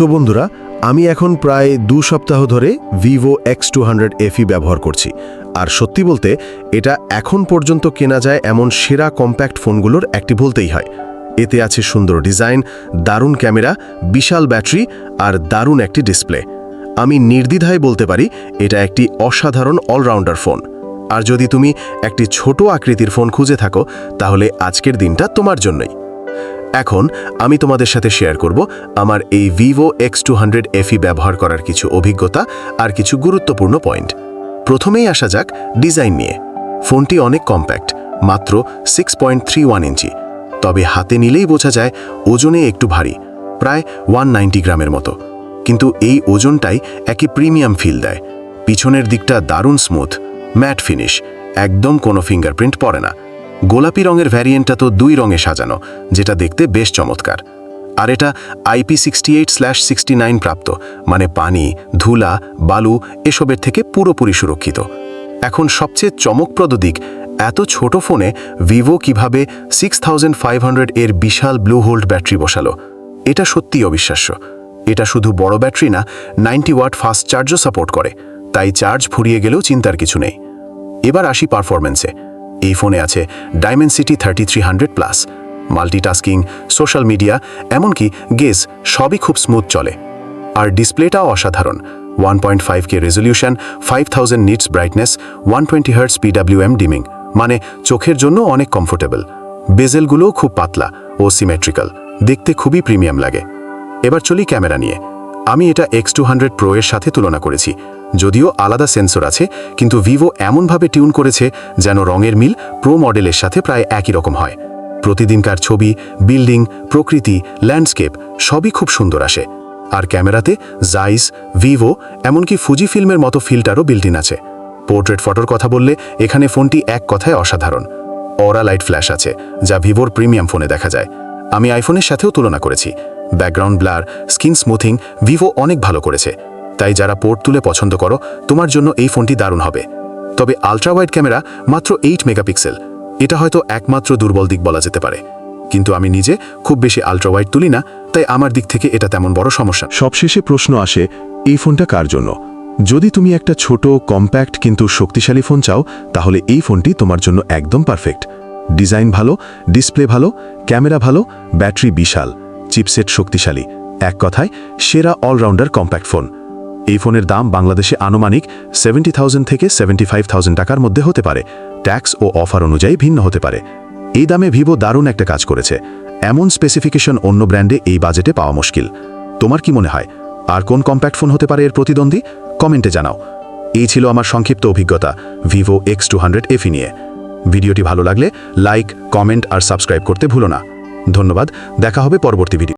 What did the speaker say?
So বন্ধুরা, আমি এখন প্রায় দু সপ্তাহ ধরে ভিভো এক্স টু হান্ড্রেড ব্যবহার করছি। আর সত্যি বলতে, এটা এখন পর্যন্ত কেনা যায় এমন সেরা কম্প্যাক্ট ফোনগুলোর একটি বলতেই হয়। এতে আছে সুন্দর ডিজাইন, দারুণ ক্যামেরা, বিশাল ব্যাটারি আর দারুণ একটি ডিসপ্লে। আমি নির্দ্বিধায় বলতে পারি, এটা একটি অসাধারণ অলরাউন্ডার ফোন। আর যদি তুমি একটি ছোট আকৃতির ফোন খুঁজে থাকো, তাহলে আজকের দিনটা তোমার জন্যই। এখন আমি তোমাদের সাথে শেয়ার করব আমার এই Vivo X two hundred FE ব্যবহার করার কিছু অভিজ্ঞতা আর কিছু গুরুত্বপূর্ণ পয়েন্ট প্রথমেই আসা যাক ডিজাইন নিয়ে। ফোনটি অনেক কম্প্যাক্ট মাত্র six point three one inch. তবে হাতে নিলেই বোঝা যায় ওজনে একটু ভারী, প্রায় ওয়ান নাইনটি গ্রামের মতো। কিন্তু এই ওজনটাই একই প্রিমিয়াম ফিল দেয়। পিছনের দিকটা দারুণ স্মুথ ম্যাট ফিনিশ একদম কোনো ফিঙ্গারপ্রিন্ট পড়ে না। গোলাপি রঙের ভ্যারিয়েন্টটা তো দুই রঙে সাজানো, যেটা দেখতে বেশ চমৎকার। আর এটা IP sixty eight slash sixty nine প্রাপ্ত মানে পানি, ধুলা, বালু, এসবের থেকে পুরোপুরি সুরক্ষিত। এখন সবচেয়ে চমকপ্রদ দিক, এত ছোট ফোনে ভিভো কীভাবে সিক্স থাউজেন্ড ফাইভ হান্ড্রেড এর বিশাল ব্লু হোল্ড ব্যাটারি বসালো, এটা সত্যিই অবিশ্বাস্য। এটা শুধু বড় ব্যাটারি না, নাইনটি ওয়াট ফাস্ট চার্জও সাপোর্ট করে, তাই চার্জ ফুরিয়ে গেলেও চিন্তার কিছু নেই। এবার আসি পারফরমেন্সে এই ফোনে আছে Dimensity thirty three hundred plus multitasking social media এমনকি গেস সবই খুব স্মুথ চলে। আর ডিসপ্লেটাও অসাধারণ one point five K resolution five thousand nits brightness one twenty hertz PWM dimming মানে চোখের জন্য অনেক কমফোর্টেবল বেজেলগুলোও খুব পাতলা ও সিমেট্রিক্যাল দেখতে খুবই প্রিমিয়াম লাগে। এবার চলি ক্যামেরা নিয়ে। আমি এটা এক্স টু হান্ড্রেড প্রো এর সাথে তুলনা করেছি। যদিও আলাদা সেন্সর আছে, কিন্তু ভিভো এমনভাবে টিউন করেছে যেন রঙের মিল প্রো মডেলের সাথে প্রায় একই রকম হয়। প্রতিদিনকার ছবি, বিল্ডিং, প্রকৃতি, ল্যান্ডস্কেপ সবই খুব সুন্দর আসে। আর ক্যামেরাতে জাইস ভিভো এমনকি ফুজি ফিল্মের মতো ফিল্টারও বিল্টিন আছে। পোর্ট্রেট ফটোর কথা বললে এখানে ফোনটি এক কথায় অসাধারণ। অরা লাইট ফ্ল্যাশ আছে, যা ভিভোর প্রিমিয়াম ফোনে দেখা যায়। আমি আইফোনের সাথেও তুলনা করেছি। Background blur skin smoothing Vivo অনেক ভালো করেছে। তাই যারা পোর্ট তুলে পছন্দ করো, তোমার জন্য এই ফোনটি দারুণ হবে। তবে আলট্রা ওয়াইড ক্যামেরা মাত্র এইট মেগাপিক্সেল। এটা হয়তো একমাত্র দুর্বল দিক বলা যেতে পারে। কিন্তু আমি নিজে খুব বেশি আলট্রা ওয়াইড তুলি না, তাই আমার দিক থেকে এটা তেমন বড় সমস্যা। সবশেষে প্রশ্ন আসে, এই ফোনটা কার জন্য? যদি তুমি একটা ছোট কম্প্যাক্ট কিন্তু শক্তিশালী ফোন চাও, তাহলে এই ফোনটি তোমার জন্য একদম পারফেক্ট ডিজাইন ভালো ডিসপ্লে ভালো, ক্যামেরা ভালো, ব্যাটারি বিশাল চিপসেট শক্তিশালী। এক কথায়, সেরা অলরাউন্ডার কম্প্যাক্ট ফোন এই ফোনের দাম বাংলাদেশে আনুমানিক সেভেন্টি থাউজেন্ড থেকে সেভেন্টি ফাইভ থাউজেন্ড টাকার মধ্যে হতে পারে। ট্যাক্স ও অফার অনুযায়ী ভিন্ন হতে পারে। এই দামে ভিভো দারুণ একটা কাজ করেছে। এমন স্পেসিফিকেশন অন্য ব্র্যান্ডে এই বাজেটে পাওয়া মুশকিল। তোমার কি মনে হয়? আর কোন কম্প্যাক্ট ফোন হতে পারে এর প্রতিদ্বন্দ্বী? কমেন্টে জানাও। এই ছিল আমার সংক্ষিপ্ত অভিজ্ঞতা Vivo X two hundred FE নিয়ে। ভিডিওটি ভালো লাগলে লাইক কমেন্ট আর সাবস্ক্রাইব করতে ভুলো না। ধন্যবাদ। দেখা হবে পরবর্তী ভিডিও